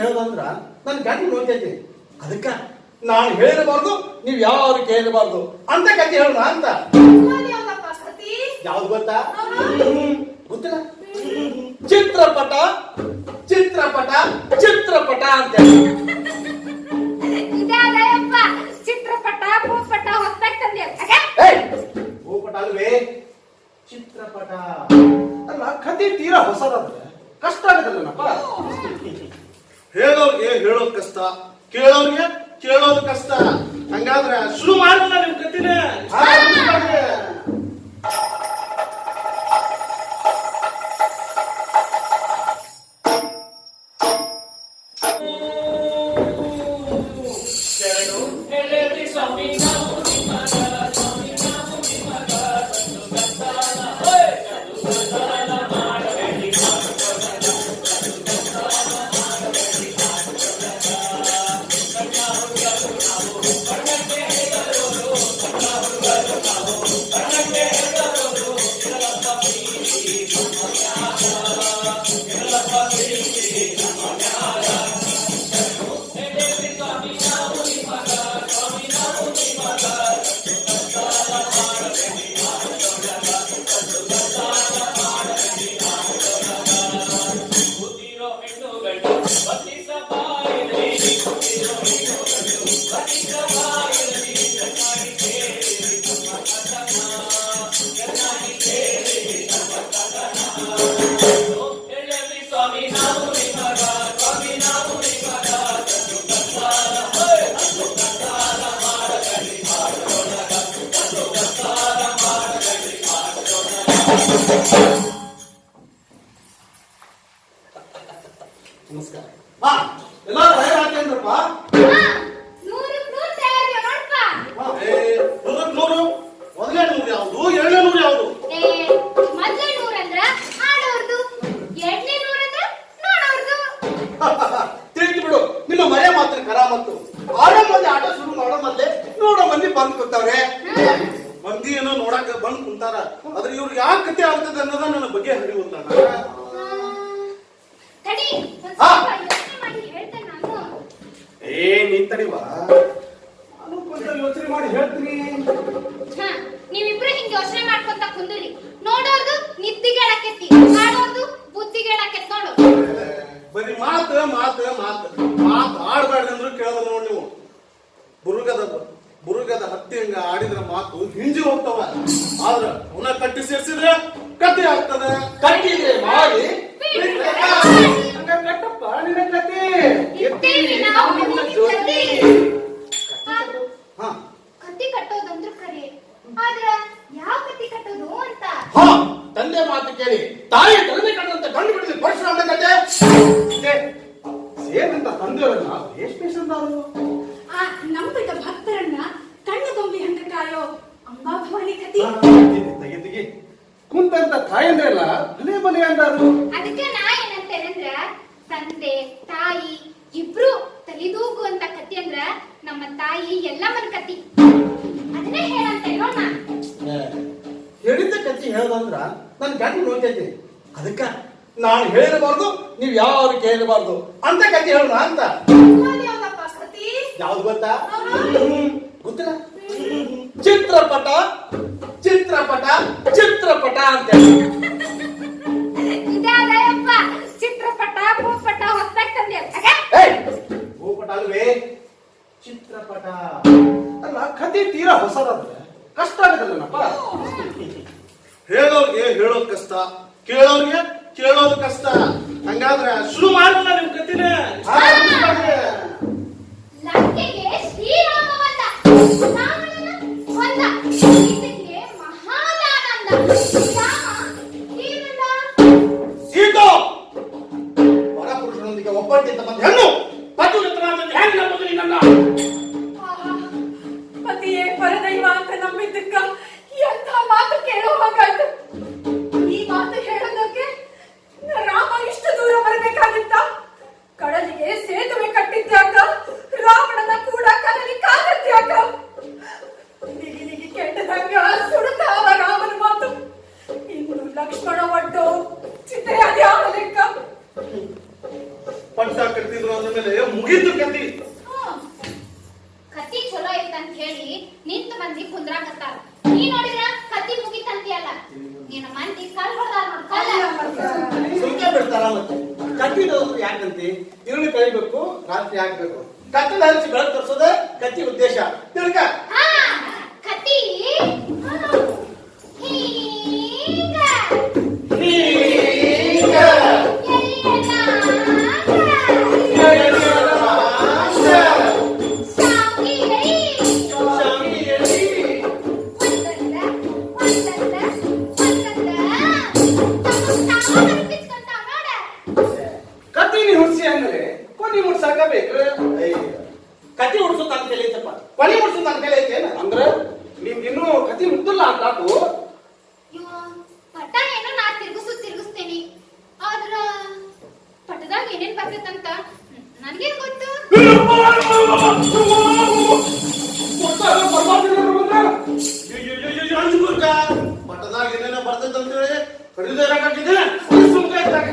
ಹೇಳೋದಂದ್ರ ನನ್ನ ಗಂಡ ನೋಡ್ತೈತಿ. ಅದಕ್ಕ ನಾನು ಹೇಳಿರಬಾರ್ದು, ನೀವು ಯಾರು ಕೇಳಿರಬಾರ್ದು. ಅಂತ ಕತೆ ಹೇಳೋಣ ಅಂತ? ಯಾವ್ದು ಗೊತ್ತಾ? ಗೊತ್ತಿಲ್ಲ? ಚಿತ್ರಪಟ ಚಿತ್ರಪಟ ಚಿತ್ರಪಟ ಅಂತ? ಚಿತ್ರಪಟ ಭೂಪಟ ಭೂಪಟ ಚಿತ್ರಪಟ. ಅಲ್ಲ ಕತೆ ತೀರಾ ಹೊಸದಾದ್ರೆ ಕಷ್ಟ ಆಗದಲ್ಲನಪ್ಪ ಹೇಳೋರ್ಗೆ ಹೇಳೋದ್ ಕಷ್ಟ ಕೇಳೋರ್ಗೆ ಕೇಳೋದು ಕಷ್ಟ. ಹಂಗಾದ್ರೆ ಶುರು ಮಾಡಿಲ್ಲ ನಿಮ್ ಕತಿನೇ Yeah. ನಮಸ್ಕಾರ. ಹಾ ಎಲ್ಲ ಏನೋ ನೋಡಾಕ ಬಂದ್ ಕುಂತಾರ. ಆದ್ರೆ ಇವ್ರಿಗೆ ಯಾಕೆ ಕತೆ ಆಗ್ತದೆ ಅನ್ನೋದ ನನ್ನ ಬಗ್ಗೆ ಹರಿವಿಲ್ಲ. ಏ ನಿಂತಡಿವಾ ಹೋಗ್ತಾವ. ಆದ್ರ ಅವನ ಕಟ್ಟಿ ಸೇರಿಸಿದ್ರೆ ಕತೆ ಆಗ್ತದ. ಕಟ್ಟಿದ್ರೆ ಮಾಡಿ. ಕಟ್ಟಪ್ಪ ನಿನ್ನ ಕತೆ ಕತ್ತಿ ಕಟ್ಟೋದಂದ್ರೆ ಕರೆ. ಆದ್ರ ಯಾವ ಕತ್ತಿ ಕಟ್ಟೋದು ಅಂತ? ಹಾ. ತಂದೆ ಮಾತು ಕೇಳಿ. ತಾಯಿ ತಂದೆ ಕಟ್ಟಂತ ಗಂಡು ಬಿಡಿಸಿ ಪರಶುರಾಮ ಕತೆ. ಏನಂತ ತಂದೆಯವರನ್ನ ಬೇಷ್ ಅಂದವರು ಆ ನಂಬಿದ ಭಕ್ತರನ್ನ ಕಣ್ಣು ತುಂಬಿ ಹಂಗ ಕಾಯೋ ತೆಗಿ ತೆಗಿ ಕುಂತಂತ ತಾಯಂದ್ರಲ್ಲ ಮನೆ ಮನೆ ಅಂದಾರು ಅದಕ್ಕೆ ನಾ ಏನಂತೇನಂದ್ರ ತಂದೆ ತಾಯಿ ಇಬ್ರು ತಲಿದೂಗು ಅಂತ ಕತ್ತಿ ಅಂದ್ರ ನಮ್ಮ ತಾಯಿ ಎಲ್ಲ ಮನ ಕತ್ತಿ. ಅದನ್ನೇ ಹೇಳಂತ ಹೇಳೋಣ. ಹೇಳಿದ ಕತ್ತಿ ಹೇಳ್ದಂದ್ರ ನನ್ ಗಂಡ ನೋಡ್ತೈತಿ ಅದಕ್ಕ ನಾನು ಹೇಳಿರಬಾರ್ದು ನೀವ್ ಯಾರು ಕೇಳಬಾರ್ದು ಅಂತ ಕತ್ತಿ ಹೇಳೋಣ ಅಂತ. ಯಾವ್ದು ಗೊತ್ತಾ? ಗೊತ್ತಿಲ್ಲ. ಚಿತ್ರಪಟ ಚಿತ್ರಪಟ ಚಿತ್ರಪಟ ಅಂತ? ಚಿತ್ರಪಟ ಭೂಪಟ ಭೂಪಟ ಅಲ್ವೇ? ಚಿತ್ರಪಟ. ಅಲ್ಲ ಕತೆ ತೀರಾ ಹೊಸದಾದ್ರೆ ಕಷ್ಟ ಆಗದಲ್ಲನಪ್ಪ ಹೇಳೋರ್ಗೆ ಹೇಳೋದ್ ಕಷ್ಟ ಕೇಳೋರ್ಗೆ ಕೇಳೋದು ಕಷ್ಟ. ಹಂಗಾದ್ರೆ ಶುರು ಮಾಡಲ್ಲ ನಿಮ್ ಕತಿನೇ? ಲಂಕೆಗೆ ಶ್ರೀರಾಮ ಸೀಟು ಪರಪುರುಷನೊಂದಿಗೆ ಒಬ್ಬಟ್ಟಿದ್ದ ಬಂದ ಹೆಣ್ಣು! ಪತಿವ್ರತನಾದ ಹೆಣ್ಣು ನಂಬುದು ನಿನ್ನನ್ನ ಪತಿಯೇ ಪರದೈವ ಅಂತ ನಂಬಿದ್ದಕ್ಕ ಎಂಥ ಮಾತು ಕೇಳೋ ಹಾಗಾಯ್ತು? ಈ ಮಾತು ಹೇಳೋದಕ್ಕೆ ರಾಮ ಇಷ್ಟು ದೂರ ಬರಬೇಕಾಗಿತ್ತ? ಕಡಲಿಗೆ ಸೇತುವೆ ಕಟ್ಟಿದ್ಯಾಕ ಅಂದ ಮೇಲೆ ಮುಗೀತು ಕತಿ ಕತಿ ಕತ್ತಿ ಚಲೋ ಐತಂತ ಹೇಳಿ ನಿಂತ ಮಂದಿ ಕುಂದ್ರಾಕತ್ತಾರ. ನೀ ನೋಡಿದ್ರ ಕತ್ತಿ ಮುಗಿತಂತಿಯಲ್ಲ? ನಿನ್ನ ಮಂದಿ ಕಲ್ ಹೊಡ್ದಾರ ಸುಮ್ಕೆ ಬಿಡ್ತಾರ ಮತ್ತೆ. ಕಟ್ಟಿಡೋದು ಯಾಕಂತಿ? ಇರುಳು ಕಲಿಬೇಕು ರಾತ್ರಿ ಹಾಕ್ಬೇಕು. ಕತ್ತಲ ಹರಿಸಿ ಬೆಳಕು ತರಿಸೋದೇ ಕತ್ತಿ ಉದ್ದೇಶ. ತಿಳ್ಕ. ಹಾ ಕೊನಿ ಮುಡ್ಸಾಕಬೇಕು ಕತ್ತಿ ಹುಡ್ಸೋ ತನ್ನ ಕೈಲಿ ಐತಪ್ಪ. ಕೊನೆ ಮುಡ್ಸೋ ತನ್ನ ಕೈಲಿ ಐತೆ ಅಂದ್ರೆ ನಿಮ್ಗೆ ಇನ್ನೂ ಕತ್ತಿ ಮುಗ್ದಿಲ್ಲ ಅಂತ ಆತು. ಪಟ ಏನೋ ನಾ ತಿರ್ಗಿಸು ತಿರ್ಗಿಸ್ತೇನಿ. ಆದ್ರ ಪಟದಾಗ ಏನೇನ್ ಬರ್ತೈತಂತ ನನಗೇನ್ ಗೊತ್ತು? ಪಟ್ಟದಾಗ ಏನೇನೋ ಬರ್ತೈತೆ ಅಂತೇಳಿ ಕಡಿದ ಇರಕಾಗಿದೆ ಸುಮ್ಕೆ ಇದ್ದಾಗ